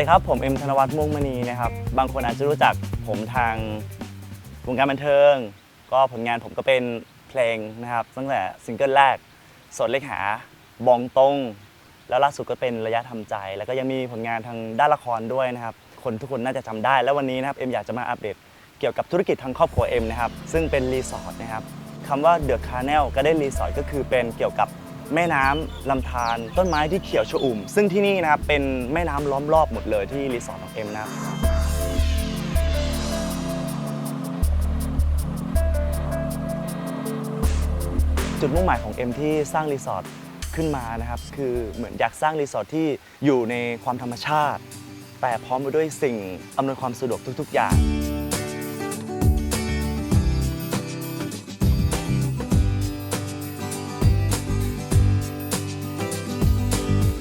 ดีครับ ผมเอ็มธนวัฒน์ม่วงมณีนะครับ บางคนอาจจะรู้จักผมทางวงการบันเทิง ก็ผลงานผมก็เป็นเพลงนะครับ ตั้งแต่ซิงเกิลแรก สดเล็กหาบองตรง แล้วล่าสุดก็เป็นระยะทำใจ แล้วก็ยังมีผลงานทางด้านละครด้วยนะครับ คนทุกคนน่าจะจำได้ แล้ววันนี้นะครับเอ็มอยากจะมาอัปเดตเกี่ยวกับธุรกิจทางครอบครัวเอ็มนะครับ ซึ่งเป็นรีสอร์ทนะครับคำว่าเดอะคาร์เนลก็ได้รีสอร์ทก็คือเป็นเกี่ยวกับ แม่น้ำลำธารต้นไม้ที่เขียวชอุ่ม ซึ่งที่นี่นะครับเป็นแม่น้ำล้อมรอบหมดเลยที่รีสอร์ทของเอ็มนะครับจุดมุ่งหมายของเอ็มที่สร้างรีสอร์ทขึ้นมานะครับคือเหมือนอยากสร้างรีสอร์ทที่อยู่ในความธรรมชาติ แต่พร้อมไปด้วยสิ่งอำนวยความสะดวกทุก ๆ อย่าง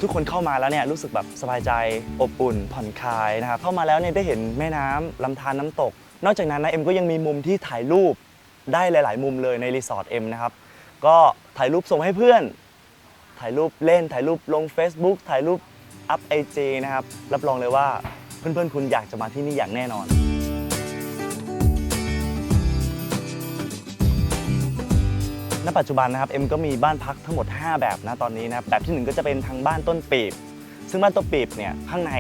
กคนเข้ามาแล้วเนี่ยรู้สึกแบบสบายใจอบอุ่น ผ่อนคลายนะครับเข้ามาแล้วเนี่ยได้เห็นแม่น้ำลำธารน้ำตก นอกจากนั้นนะเอ็มก็ยังมีมุมที่ถ่ายรูปได้หลาย ๆ มุมเลยในรีสอร์ทเอ็มนะครับก็ถ่ายรูปส่งให้เพื่อน ถ่ายรูปเล่น ถ่ายรูปลง Facebook ถ่ายรูปอัพไอจนะครับรับรองเลยว่าเพื่อน ๆ คุณอยากจะมาที่นี่อย่างแน่นอน ณปัจจุบันนะครับเอ็มก็มีบ้านพักทั้งหมด 5 แบบนะตอนนี้นะครับแบบที่ 1 ก็จะเป็นทางบ้านต้นปีบ ซึ่งบ้านต้นปีบเนี่ยข้างใน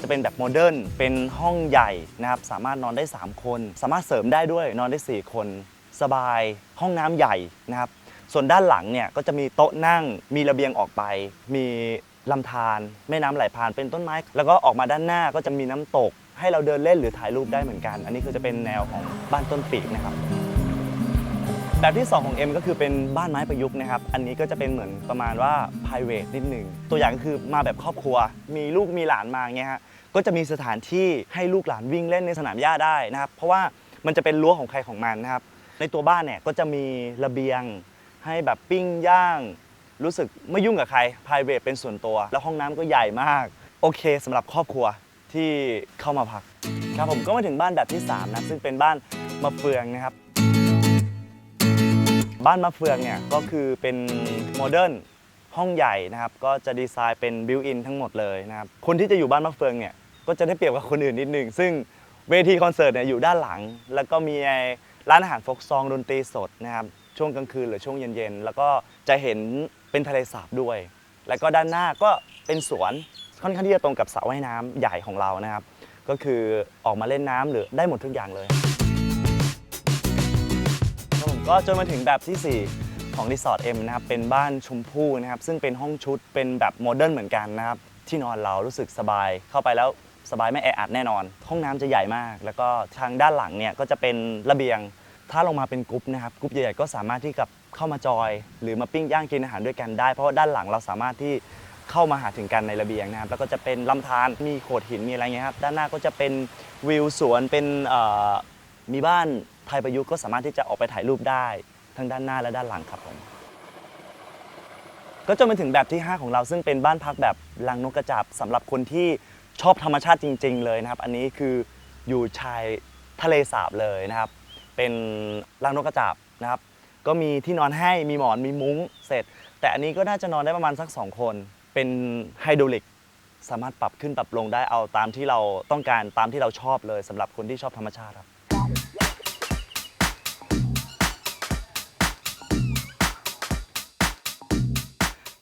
จะเป็นแบบโมเดิร์นเป็นห้องใหญ่นะครับสามารถนอนได้ 3 คน สามารถเสริมได้ด้วยนอนได้ 4 คน สบาย ห้องน้ำใหญ่นะครับส่วนด้านหลังเนี่ยก็จะมีโต๊ะนั่งมีระเบียงออกไป มีลำธารแม่น้ำไหลผ่านเป็นต้นไม้ แล้วก็ออกมาด้านหน้าก็จะมีน้ำตก ให้เราเดินเล่นหรือถ่ายรูปได้เหมือนกัน อันนี้คือจะเป็นแนวของบ้านต้นปีกนะครับ แบบที่ 2 ของ M ก็คือเป็นบ้านไม้ประยุกต์นะครับ อันนี้ก็จะเป็นเหมือนประมาณว่า private นิดหนึ่ง ตัวอย่างก็คือมาแบบครอบครัว มีลูกมีหลานมาอย่างเงี้ยฮะ ก็จะมีสถานที่ให้ลูกหลานวิ่งเล่นในสนามหญ้าได้นะครับ เพราะว่ามันจะเป็นรั้วของใครของมันนะครับ ในตัวบ้านเนี่ยก็จะมีระเบียง ให้แบบปิ้งย่าง รู้สึกไม่ยุ่งกับใคร private เป็นส่วนตัว แล้วห้องน้ำก็ใหญ่มาก โอเคสำหรับครอบครัวที่เข้ามาพัก ครับผมก็มาถึงบ้านแบบที่สามนะซึ่งเป็นบ้านมะเฟืองนะครับ บ้านมะเฟืองเนี่ยก็คือเป็นโมเดิร์นห้องใหญ่นะครับ ก็จะดีไซน์เป็นบิวอินทั้งหมดเลยนะครับ คนที่จะอยู่บ้านมะเฟืองเนี่ยก็จะได้เปรียบกับคนอื่นนิดนึง ซึ่งเวทีคอนเสิร์ตเนี่ยอยู่ด้านหลัง แล้วก็มีร้านอาหารฟกซองดนตรีสดนะครับช่วงกลางคืนหรือช่วงเย็นๆ แล้วก็จะเห็นเป็นทะเลสาบด้วย แล้วก็ด้านหน้าก็เป็นสวนค่อนข้างที่จะตรงกับสระว่ายน้ำใหญ่ของเรานะครับ ก็คือออกมาเล่นน้ำหรือได้หมดทุกอย่างเลย ก็จนมาถึงแบบทีสี่ 4 ของรีสอร์ทเอ็มนะครับเป็นบ้านชมพู่นะครับซึ่งเป็นห้องชุดเป็นแบบโมเดิร์นเหมือนกันนะครับที่นอนเรารู้สึกสบายเข้าไปแล้วสบายไม่แออัดแน่นอน ห้องน้ำจะใหญ่มาก แล้วก็ทางด้านหลังเนี่ยก็จะเป็นระเบียง ถ้าลงมาเป็นกรุ๊ปนะครับกรุ๊ปใหญ่ๆก็สามารถที่กับเข้ามาจอย หรือมาปิ้งย่างกินอาหารด้วยกันได้ เพราะว่าด้านหลังเราสามารถที่เข้ามาหาถึงกันในระเบียงนะครับแล้วก็จะเป็นลำธารมีโขดหินมีอะไรเงี้ยครับด้านหน้าก็จะเป็นวิวสวนเป็นมีบ้าน ไทยประยุกต์ก็สามารถที่จะออกไปถ่ายรูปได้ ทั้งด้านหน้าและด้านหลังครับผมก็จนมาถึงแบบที่ 5 ของเราซึ่งเป็นบ้านพักแบบลังนกกระจาบสำหรับคนที่ชอบธรรมชาติจริง ๆ เลยนะครับ อันนี้คืออยู่ชายทะเลสาบเลยนะครับ เป็นลังนกกระจาบนะครับ ก็มีที่นอนให้มีหมอนมีมุ้งเสร็จ แต่อันนี้ก็น่าจะนอนได้ประมาณสัก 2 คน เป็นไฮดรอลิกสามารถปรับขึ้นปรับลงได้เอาตามที่เราต้องการตามที่เราชอบเลยสำหรับคนที่ชอบธรรมชาติครับ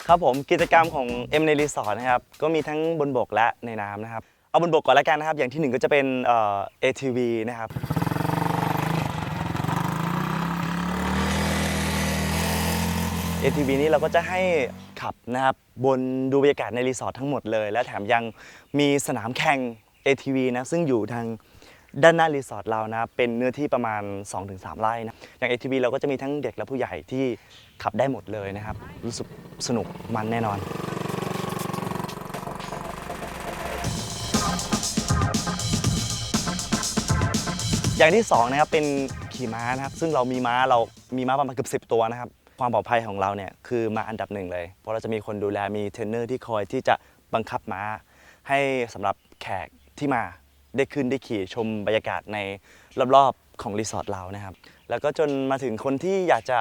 ครับผมกิจกรรมของ M ในรีสอร์ทนะครับก็มีทั้งบนบกและในน้ำนะครับ เอาบนบกก่อนแล้วกันนะครับ อย่างที่หนึ่งก็จะเป็นเอ่อ ATV นะครับ ATV นี้เราก็จะให้ขับนะครับบนดูบรรยากาศในรีสอร์ททั้งหมดเลย และแถมยังมีสนามแข่ง ATV นะซึ่งอยู่ทาง ด้านหน้ารีสอร์ทเรานะเป็นเนื้อที่ประมาณ 2-3 ไร่นะอย่าง ATV เราก็จะมีทั้งเด็กและผู้ใหญ่ที่ขับได้หมดเลยนะครับ รู้สึกสนุกมันแน่นอนอย่างที่สองนะครับเป็นขี่ม้านะครับซึ่งเรามีม้าเรามีม้าประมาณเกือบสิบตัวนะครับความปลอดภัยของเราเนี่ยคือมาอันดับหนึ่งเลย เพราะเราจะมีคนดูแลมีเทรนเนอร์ที่คอยที่จะบังคับม้าให้สำหรับแขกที่มา ได้ขึ้นได้ขี่ชมบรรยากาศในรอบๆของรีสอร์ทเรานะครับ แล้วก็จนมาถึงคนที่อยากจะ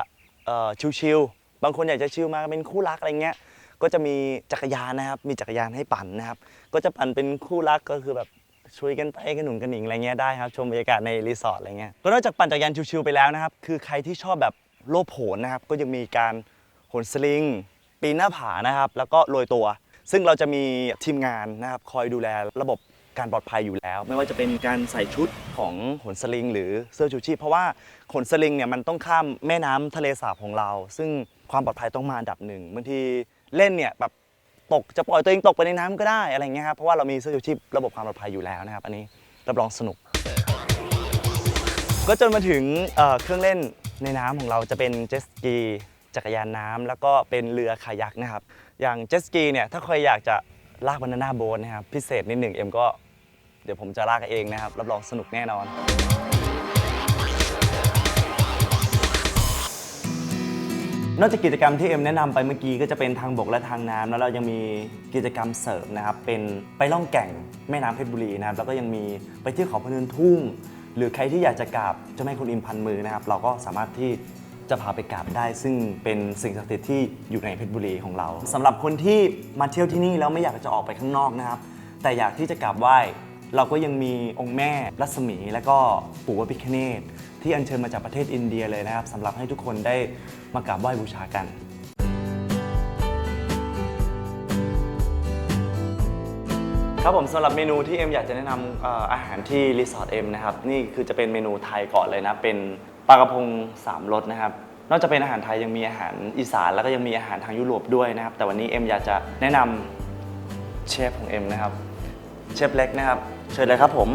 ชิลๆบางคนอยากจะชิลมาเป็นคู่รักอะไรเงี้ยก็จะมีจักรยานนะครับ มีจักรยานให้ปั่นนะครับ ก็จะปั่นเป็นคู่รักก็คือแบบช่วยกันไปกันหนุนกันหนิงอะไรเงี้ยได้ครับ ชมบรรยากาศในรีสอร์ทอะไรเงี้ยก็นอกจากปั่นจักรยานชิวๆไปแล้วนะครับ คือใครที่ชอบแบบโลดโผนนะครับ ก็ยังมีการโหนสลิง ปีนหน้าผานะครับ แล้วก็โรยตัว ซึ่งเราจะมีทีมงานนะครับ คอยดูแลระบบ การปลอดภัยอยู่แล้ว ไม่ว่าจะเป็นการใส่ชุดของโหนสลิง หรือเสื้อชูชีพเพราะว่าโหนสลิงเนี่ยมันต้องข้ามแม่น้ำทะเลสาบของเรา ซึ่งความปลอดภัยต้องมาอันดับหนึ่งบางทีเล่นเนี่ยแบบตกจะปล่อยตัวเองตกไปในน้ำก็ได้อะไรเงี้ยครับเพราะว่าเรามีเสื้อชูชีพระบบความปลอดภัยอยู่แล้วนะครับ อันนี้รับรองสนุก ก็จนมาถึงเอ่อเครื่องเล่นในน้ำของเราจะเป็นเจ็ตสกีจักรยานน้ำแล้วก็เป็นเรือคายักนะครับ อย่างเจ็ตสกีเนี่ยถ้าใครอยากจะ ลากบานาน่าโบ๊ทนะครับ พิเศษนิดหนึ่งเอ็มก็เดี๋ยวผมจะลากเองนะครับ รับรองสนุกแน่นอน นอกจากกิจกรรมที่เอ็มแนะนำไปเมื่อกี้ก็จะเป็นทางบกและทางน้ำแล้วเรายังมีกิจกรรมเสริมนะครับ เป็นไปล่องแก่งแม่น้ำเพชรบุรีนะครับ แล้วก็ยังมีไปเที่ยวเขาพะเนินทุ่ง หรือใครที่อยากจะกราบเจ้าแม่คุณอิมพันมือนะครับ เราก็สามารถที่ จะพาไปกราบได้ ซึ่งเป็นสิ่งศักดิ์สิทธิ์ที่อยู่ในเพชรบุรีของเราสำหรับคนที่มาเที่ยวที่นี่แล้วไม่อยากจะออกไปข้างนอกนะครับ แต่อยากที่จะกราบไหว้เราก็ยังมีองค์แม่รัศมี และก็ปู่วพิคเนตที่อัญเชิญมาจากประเทศอินเดียเลยนะครับสำหรับให้ทุกคนได้มากราบไหว้บูชากันครับผมสำหรับเมนูที่เอ็มอยากจะแนะนำอาหารที่รีสอร์ทเอ็มนะครับนี่คือจะเป็นเมนูไทยก่อนเลยนะเป็น ลากระพงสามรสนะครับ นอกจากเป็นอาหารไทยยังมีอาหารอีสานแล้วก็ยังมีอาหารทางยุโรปด้วยนะครับ แต่วันนี้เอ็มอยากจะแนะนำเชฟของเอ็มนะครับ เชฟเล็กนะครับ เชิญเลยครับผม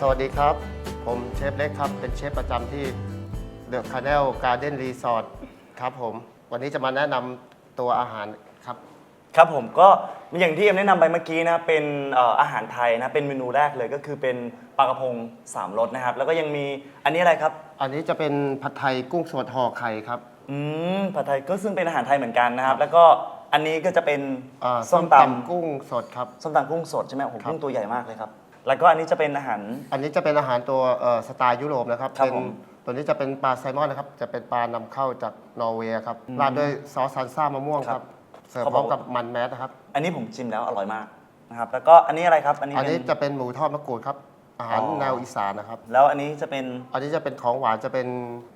สวัสดีครับ ผมเชฟเล็กครับ เป็นเชฟประจำที่เดอะคา n นลการ์เด้นรีสอร์ทครับผม วันนี้จะมาแนะนำ ตัวอาหารครับ ครับผมก็อย่างที่เอ็มแนะนำไปเมื่อกี้นะเป็นเอ่ออาหารไทยนะเป็นเมนูแรกเลยก็คือเป็นปลากระพงสามรสนะครับ แล้วก็ยังมีอันนี้อะไรครับอันนี้จะเป็นผัดไทยกุ้งสดห่อไข่ครับ อืมผัดไทยก็ซึ่งเป็นอาหารไทยเหมือนกันนะครับ แล้วก็อันนี้ก็จะเป็นอ่าส้มตำกุ้งสดครับ ส้มตำกุ้งสดใช่ไหมโอ้โหครับ กุ้งตัวใหญ่มากเลยครับ แล้วก็อันนี้จะเป็นอาหาร อันนี้จะเป็นอาหารตัวเอ่อสไตล์ยุโรปนะครับ ครับเป็นผม ตัวนี้จะเป็นปลาไซมอนนะครับ จะเป็นปลานำเข้าจากนอร์เวย์ครับอืมราดด้วยซอสซันซ่ามะม่วงครัครับบเสิร์ฟเขาพบร้ออกมว่ากับมันแมสนะครับ อันนี้ผมชิมแล้วอร่อยมากนะครับ แล้วก็อันนี้อะไรครับ อันนี้อันนี้เป็ จะเป็นหมูทอดมะกรูดครับ อาหารอ๋อ แนวอีสานนะครับ แล้วอันนี้จะเป็นอันนี้จะเป็นของหวานจะเป็น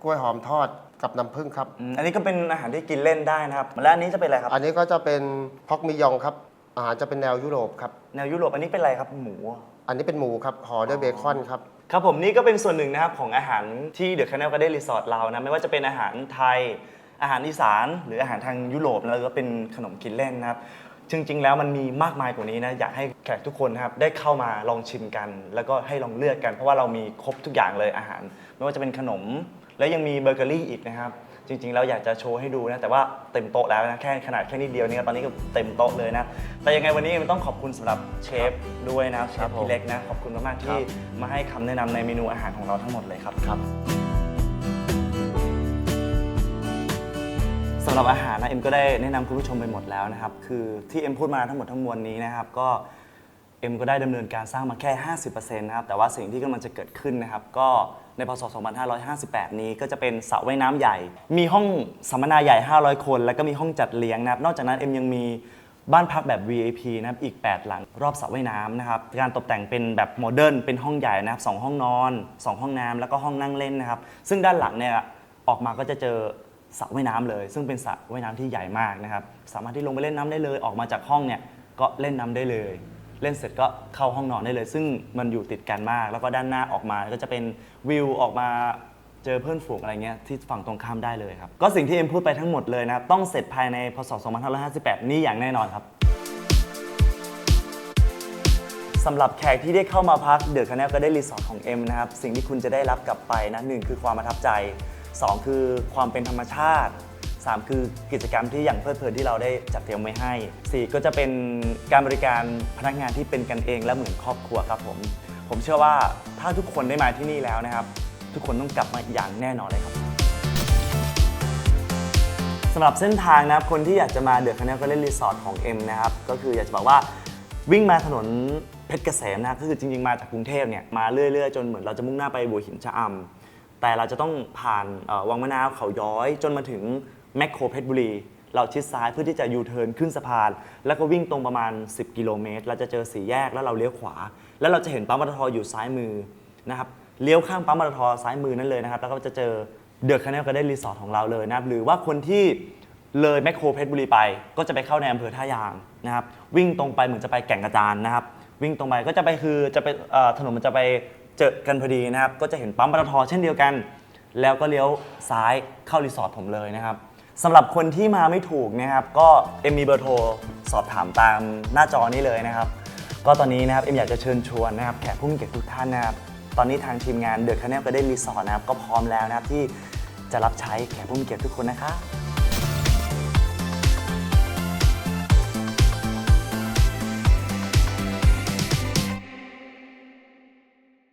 กล้วยหอมทอดกับน้ำผึ้งครับ อืมอันนี้ก็เป็นอาหารที่กินเล่นได้นะครับ แล้วอันนี้จะเป็นอะไรครับ อันนี้ก็จะเป็นพอกมิยองครับ อาหารจะเป็นแนวยุโรปครับ แนวยุโรปอันนี้เป็นอะไรครับหมู อันนี้เป็นหมูครับห่อด้วยเบคอนครับ ครับผมนี่ก็เป็นส่วนหนึ่งนะครับของอาหารที่เดอะแคนเนลก็ได้รีสอร์ทเรานะไม่ว่าจะเป็นอาหารไทย อาหารอีสาน หรืออาหารทางยุโรปแล้วก็เป็นขนมกินเล่นนะครับจริงๆ แล้วมันมีมากมายกว่านี้นะอยากให้แขกทุกคนนะครับได้เข้ามาลองชิมกัน แล้วก็ให้ลองเลือกกัน เพราะว่าเรามีครบทุกอย่างเลยอาหาร ไม่ว่าจะเป็นขนม แล้วยังมีเบเกอรี่อีกนะครับ จริงๆแล้วอยากจะโชว์ให้ดูนะแต่ว่าเต็มโต๊ะแล้วนะแค่ขนาดแค่นิดเดียวเนี่ยตอนนี้ก็เต็มโต๊ะเลยนะแต่ยังไงวันนี้มันต้องขอบคุณสำหรับเชฟด้วยนะครับเชครัฟบผมพี่เล็กนะขอบคุณมากๆที่มาให้คำแนะนำในเมนูอาหารของเราทั้งหมดเลยครับครับ สำหรับอาหารนะเอ็มก็ได้แนะนำคุณผู้ชมไปหมดแล้วนะครับคือที่เอ็มพูดมาทั้งหมดทั้งมวลนี้นะครับก็เอ็มก็ได้ดำเนินการสร้างมาแค่ 50%นะครับแต่ว่าสิ่งที่กำลังจะเกิดขึ้นนะครับก็ ในพศ 2558 นี้ก็จะเป็นสระว่ายน้ำใหญ่ มีห้องสัมมนาใหญ่ 500 คน แล้วก็มีห้องจัดเลี้ยงนะครับ นอกจากนั้นเอ็มยังมีบ้านพักแบบ VIP นะครับอีก 8 หลังรอบสระว่ายน้ำนะครับ การตกแต่งเป็นแบบโมเดิร์นเป็นห้องใหญ่นะครับสองห้องนอน 2 ห้องน้ำแล้วก็ห้องนั่งเล่นนะครับ ซึ่งด้านหลังเนี่ยออกมาก็จะเจอสระว่ายน้ำเลย ซึ่งเป็นสระว่ายน้ำที่ใหญ่มากนะครับ สามารถที่ลงไปเล่นน้ำได้เลย ออกมาจากห้องเนี่ยก็เล่นน้ำได้เลย เล่นเสร็จก็เข้าห้องนอนได้เลย ซึ่งมันอยู่ติดกันมาก แล้วก็ด้านหน้าออกมาก็จะเป็นวิวออกมาเจอเพื่อนฝูงอะไรเงี้ยที่ฝั่งตรงข้ามได้เลยครับ ก็สิ่งที่เอ็มพูดไปทั้งหมดเลยนะครับต้องเสร็จภายในพศ 2558 นี่อย่างแน่นอนครับสำหรับแขกที่ได้เข้ามาพักเดอะคา n น l ก็ได้รีสอร์ทของเอ็มนะครับ สิ่งที่คุณจะได้รับกลับไปนะหนึ่งคือความประทับใจ 2 คือความเป็นธรรมชาติ 3 คือกิจกรรมที่อย่างเพลิดเพลินที่เราได้จัดเตรียมไว้ให้ 4 ก็จะเป็นการบริการพนักงานที่เป็นกันเองและเหมือนครอบครัวครับผมผมเชื่อว่าถ้าทุกคนได้มาที่นี่แล้วนะครับ ทุกคนต้องกลับมาอย่างแน่นอนเลยครับสำหรับเส้นทางนะครับคนที่อยากจะมาเดอะคา n น l ก็เล่นรีสอร์ทของ M นะครับก็คืออยากจะบอกว่าวิ่งมาถนนเพชรเกษมนะก็คือจริงๆมาจากกรุงเทพเนี่ยมาเรื่อยๆ จนเหมือนเราจะมุ่งหน้าไปบัวหินชะอำแต่เราจะต้องผ่านวังมะนาวเขาย้อยจนมาถึง แมคโครเพชรบุรี เราชิดซ้ายเพื่อที่จะยูเทิร์นขึ้นสะพาน แล้วก็วิ่งตรงประมาณ 10 กิโลเมตร เราจะเจอสี่แยกแล้วเราเลี้ยวขวา แล้วเราจะเห็นปั๊มปตทอยู่ซ้ายมือนะครับเลี้ยวข้างปั๊มปตทซ้ายมือนั่นเลยนะครับ แล้วก็จะเจอเดอะคาเนลการ์เด้รีสอร์ทของเราเลยนะครับ หรือว่าคนที่เลยแมคโครเพชรบุรีไป ก็จะไปเข้าในอำเภอท่ายางนะครับ วิ่งตรงไปเหมือนจะไปแก่งกระจานนะครับ วิ่งตรงไปก็จะไปคือจะไปถนนมันจะไปเจอกันพอดีนะครับ ก็จะเห็นปั๊มปตทเช่นเดียวกัน แล้วก็เลี้ยวซ้ายเข้ารีสอร์ทผมเลยนะครับ สำหรับคนที่มาไม่ถูกนะครับ ก็เอ็มมีเบอร์โทรสอบถามตามหน้าจอนี้เลยนะครับ ก็ตอนนี้นะครับเอ็มอยากจะเชิญชวนนะครับแขกผู้มีเกียรติทุกท่านนะครับ ตอนนี้ทางทีมงานเดอะคาเนลก็ได้รีสอร์ทนะครับก็พร้อมแล้วนะครับที่จะรับใช้แขกผู้มีเกียรติทุกคนนะครับ